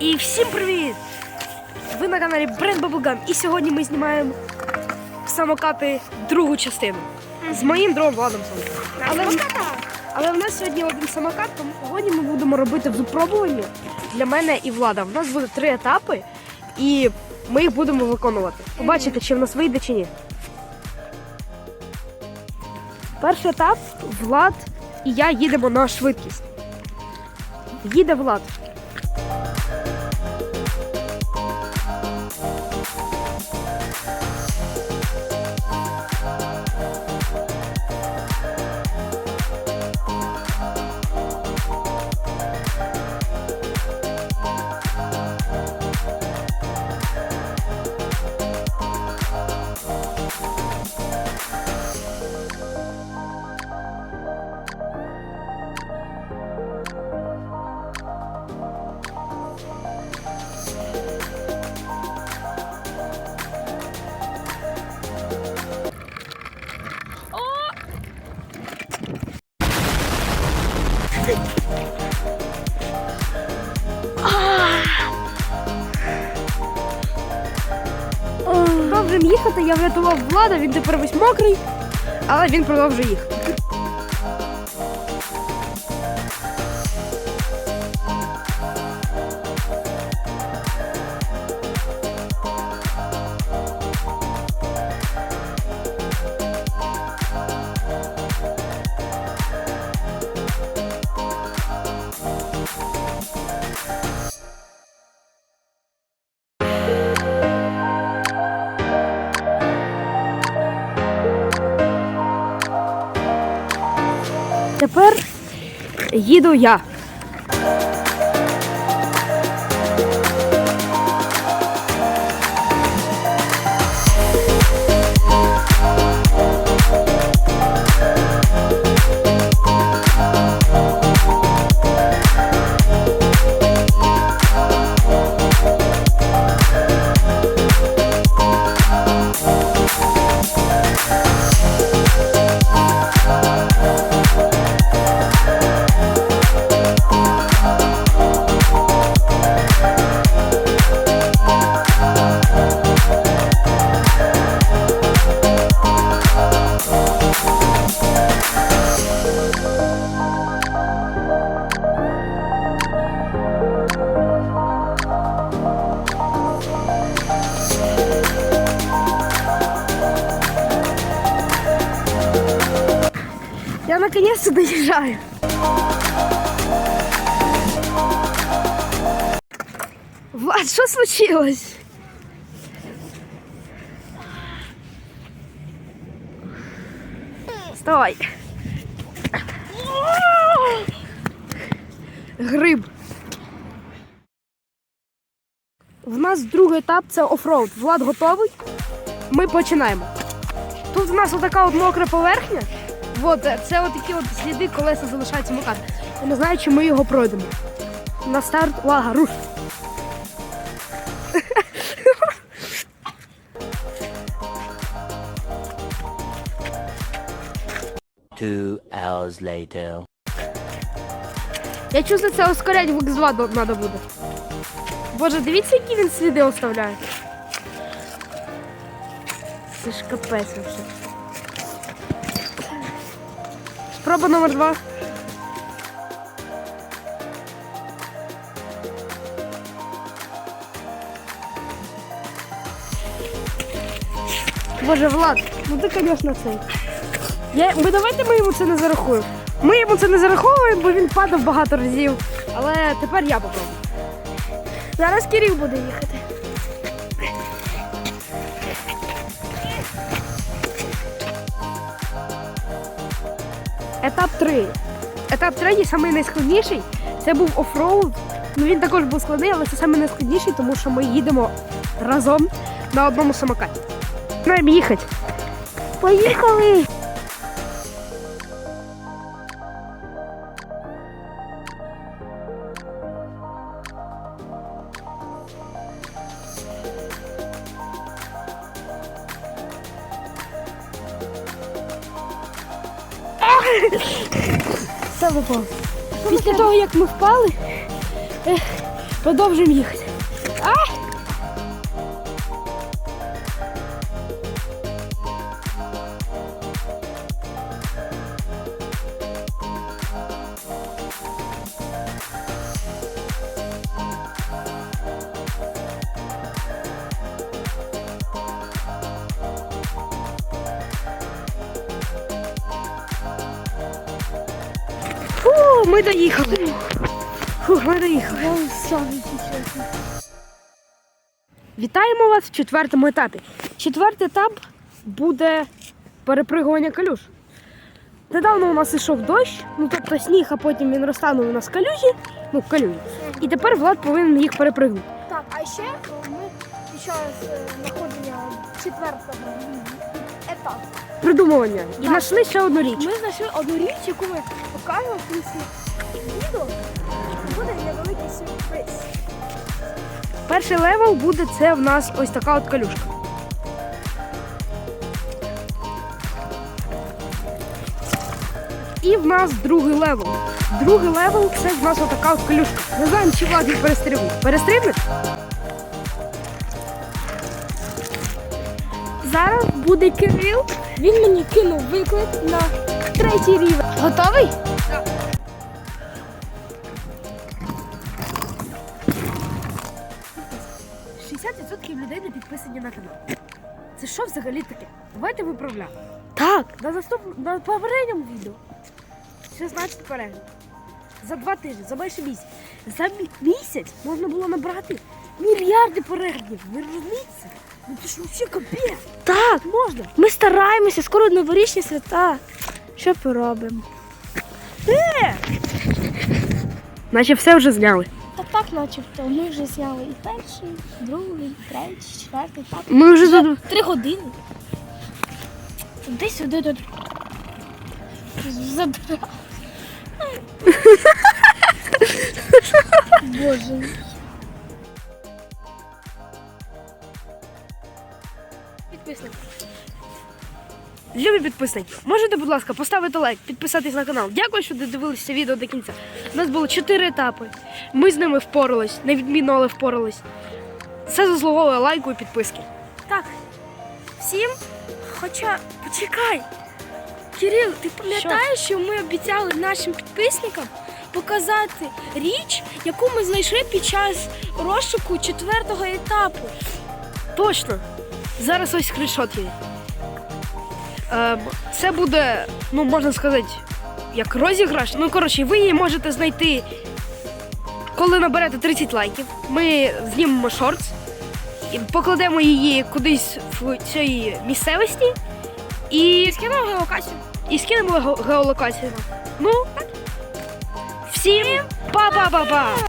І всім привіт! Ви на каналі Бренд Bubblegum і сьогодні ми знімаємо самокати другу частину з моїм другом Владом. Але, але в нас сьогодні один самокат, тому сьогодні ми будемо робити випробування для мене і Влада. У нас буде три етапи, і ми їх будемо виконувати. Побачите, чи в нас вийде чи ні. Перший етап Влад і я їдемо на швидкість. Їде Влад. Їхати, я врятував Влада, він тепер весь мокрий, але він продовжує їхати. Тепер їду я. Я наконец-то доезжаю. Влад, что случилось? Вставай. Гриб. В нас другий етап це офроуд. Влад готовий. Ми починаємо. Тут у нас отака от мокра поверхня. От, це от такі от сліди колеса залишаються мокати. Я не знаю, чи ми його пройдемо. На старт лага, руш. Two hours later. Я чувствую, це ускорять в X2 треба буде. Боже, дивіться, які він сліди оставляє. Це ж капець вже. Спроба номер два. Боже, Влад, ну ти, звісно, цей. Я, ми давайте ми йому це не зарахуємо. Ми йому це не зараховуємо, бо він падав багато разів. Але тепер я попробую. Зараз Кирил буде їхати. Етап 3. Етап 3 самий найскладніший. Це був офроуд. Ну він також був складний, але це саме найскладніший, тому що ми їдемо разом на одному самокаті. Нам їхати. Поїхали! Все випало. Після того, як ми впали, продовжимо їхати. Ми доїхали. Фу, ми доїхали. Вітаємо вас в четвертому етапі. Четвертий етап буде перепригування калюж. Недавно у нас ішов дощ, ну тобто сніг, а потім він розтанув у нас калюжі, ну калюжі. І тепер Влад повинен їх перепригнути. Так, а ще ми під час е, знаходження четвертого етапу Придумування. І знайшли ще одну річ. ми знайшли одну річ, яку ми покажемо в кінці відео. Буде невеликий сюрприз. Перший левел буде це в нас ось така от калюшка. І в нас другий левел. Другий левел це в нас отака от калюшка. Не знаємо, чи Влад їх перестрибне. Зараз буде Кирил. Він мені кинув виклик на третій рівень. Готовий? Так. 60% людей не підписані на канал. Це що взагалі таке? Давайте виправляти. Так. На наступ... на попередньому відео 16 переглядів. За два тижні, за майже місяць. За мі- місяць можна було набрати мільярди переглядів. Ви розумієте? Ну це ж взагалі капець. Так. Можна. Ми стараємося, скоро новорічні свята. Що поробимо? Наче все вже зняли. Та так, начебто, ми вже зняли і перший, і другий, і третій, четвертий, так. Ми вже за... Три години. Туди сюди тут. Забра. Боже. Підписник. Любі підписники, можете, будь ласка, поставити лайк, підписатись на канал. Дякую, що додивилися відео до кінця. У нас було чотири етапи. Ми з ними впорались, невідмінно, але впорались. Це заслуговує лайку і підписки. Так. Всім. Хоча, почекай. Кирил, ти пам'ятаєш, що ми обіцяли нашим підписникам показати річ, яку ми знайшли під час розшуку четвертого етапу. Точно. Зараз ось скріншот є. Ем, це буде, ну можна сказати, як розіграш. Ну, коротше, ви її можете знайти, коли наберете 30 лайків. Ми знімемо шортс і покладемо її кудись в цій місцевості і Скинув геолокацію. і скинемо геолокацію. Ну, всім па-па-па-па!